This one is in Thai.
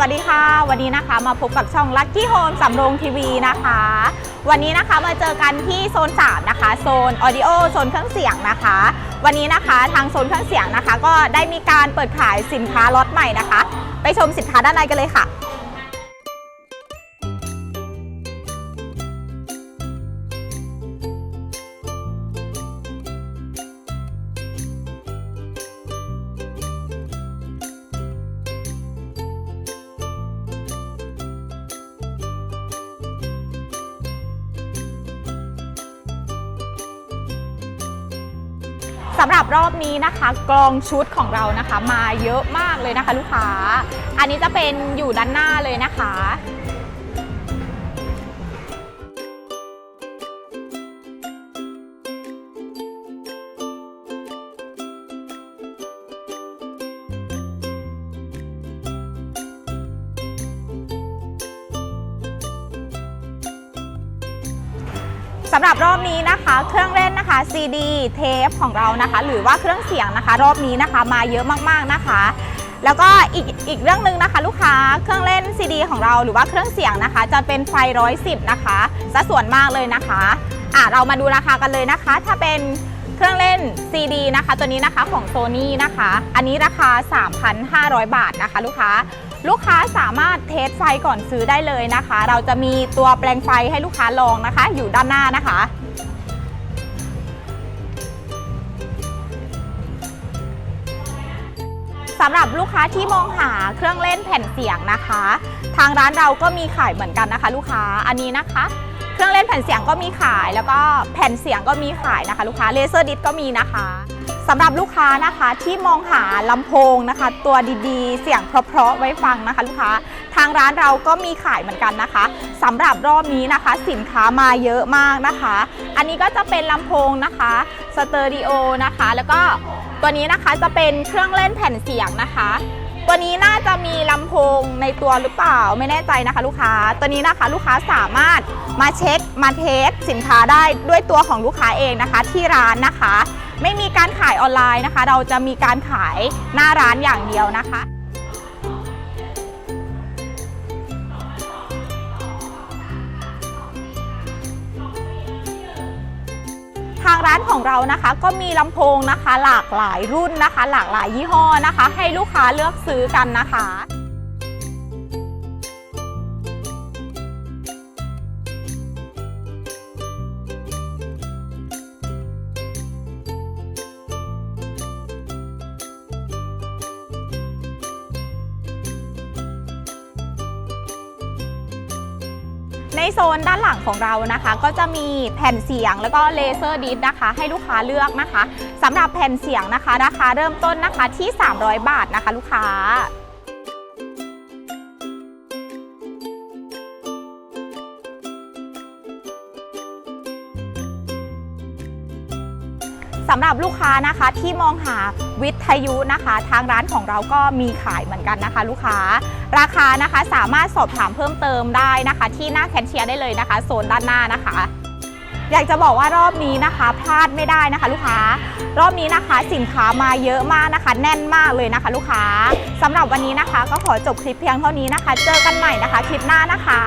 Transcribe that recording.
วัสดีค่ะ วันนี้นะคะมาพบกับช่อง Lucky Home สำโรงทีวีนะคะ วันนี้นะคะมาเจอกันที่โซน 3 นะคะ โซน Audio โซนเครื่องเสียงนะคะ วันนี้นะคะทางโซนเครื่องเสียงนะคะ ก็ได้มีการเปิดขายสินค้าล็อตใหม่นะคะ ไปชมสินค้าด้านในกันเลยค่ะ สำหรับรอบนี้นะคะกลองชุดของเรานะคะ มาเยอะมากเลยนะคะ ลูกค้า อันนี้จะเป็นอยู่ด้านหน้าเลยนะคะำหรับรอบนี้นะคะ เครื่องเล่นนะคะ CD เทปของเรานะคะ หรือว่าเครื่องเสียงนะคะ รอบนี้นะคะมาเยอะมากๆนะคะ แล้วก็อีกอีกเรื่องหนึ่งนะคะ ลูกค้าเครื่องเล่น CD ของเราหรือว่าเครื่องเสียงนะคะ จะเป็นไฟร้อยสิบนะคะซะส่วนมากเลยนะคะอะเรามาดูราคากันเลยนะคะ ถ้าเป็น เครื่องเล่น CD นะคะ ตัวนี้นะคะของ Sony นะคะ อันนี้ราคา 3,500 บาทนะคะ ลูกค้า ลูกค้าสามารถเทสไฟก่อนซื้อได้เลยนะคะ เราจะมีตัวแปลงไฟให้ลูกค้าลองนะคะ อยู่ด้านหน้านะคะสำหรับลูกค้าที่มองหาเครื่องเล่นแผ่นเสียงนะคะ ทางร้านเราก็มีขายเหมือนกันนะคะ ลูกค้าอันนี้นะคะ เครื่องเล่นแผ่นเสียงก็มีขาย แล้วก็แผ่นเสียงก็มีขายนะคะ ลูกค้าเลเซอร์ดิสก็มีนะคะสำหรับลูกค้านะคะที่มองหาลำโพงนะคะ ตัวดีๆ เสียงเพราะๆไว้ฟังนะคะ ลูกค้าทางร้านเราก็มีขายเหมือนกันนะคะสำหรับรอบนี้นะคะ สินค้ามาเยอะมากนะคะ อันนี้ก็จะเป็นลำโพงนะคะสเตอริโอนะคะ แล้วก็ตัวนี้นะคะจะเป็นเครื่องเล่นแผ่นเสียงนะคะ ตัวนี้น่าจะมีลำโพงในตัวหรือเปล่าไม่แน่ใจนะคะลูกค้า ตัวนี้นะคะลูกค้าสามารถมาเช็คมาเทสสินค้าได้ด้วยตัวของลูกค้าเองนะคะ ที่ร้านนะคะ ไม่มีการขายออนไลน์นะคะ เราจะมีการขายหน้าร้านอย่างเดียวนะคะางร้านของเรานะคะ ก็มีลำโพงนะคะ หลากหลายรุ่นนะคะ หลากหลายยี่ห้อนะคะ ให้ลูกค้าเลือกซื้อกันนะคะ ในโซนด้านหลังของเรานะคะ ก็จะมีแผ่นเสียงแล้วก็เลเซอร์ดิสนะคะ ให้ลูกค้าเลือกนะคะสำหรับแผ่นเสียงนะคะราคาเริ่มต้นนะคะที่ 300 บาทนะคะ ลูกค้า สำหรับลูกค้านะคะที่มองหาวิทยุนะคะ ทางร้านของเราก็มีขายเหมือนกันนะคะ ลูกค้า ราคานะคะสามารถสอบถามเพิ่มเติมได้นะคะ ที่หน้าแคชเชียร์ได้เลยนะคะ โซนด้านหน้านะคะ อยากจะบอกว่ารอบนี้นะคะพลาดไม่ได้นะคะ ลูกค้า รอบนี้นะคะสินค้ามาเยอะมากนะคะ แน่นมากเลยนะคะ ลูกค้าสำหรับวันนี้นะคะ ก็ขอจบคลิปเพียงเท่านี้นะคะ เจอกันใหม่นะคะ คลิปหน้านะคะ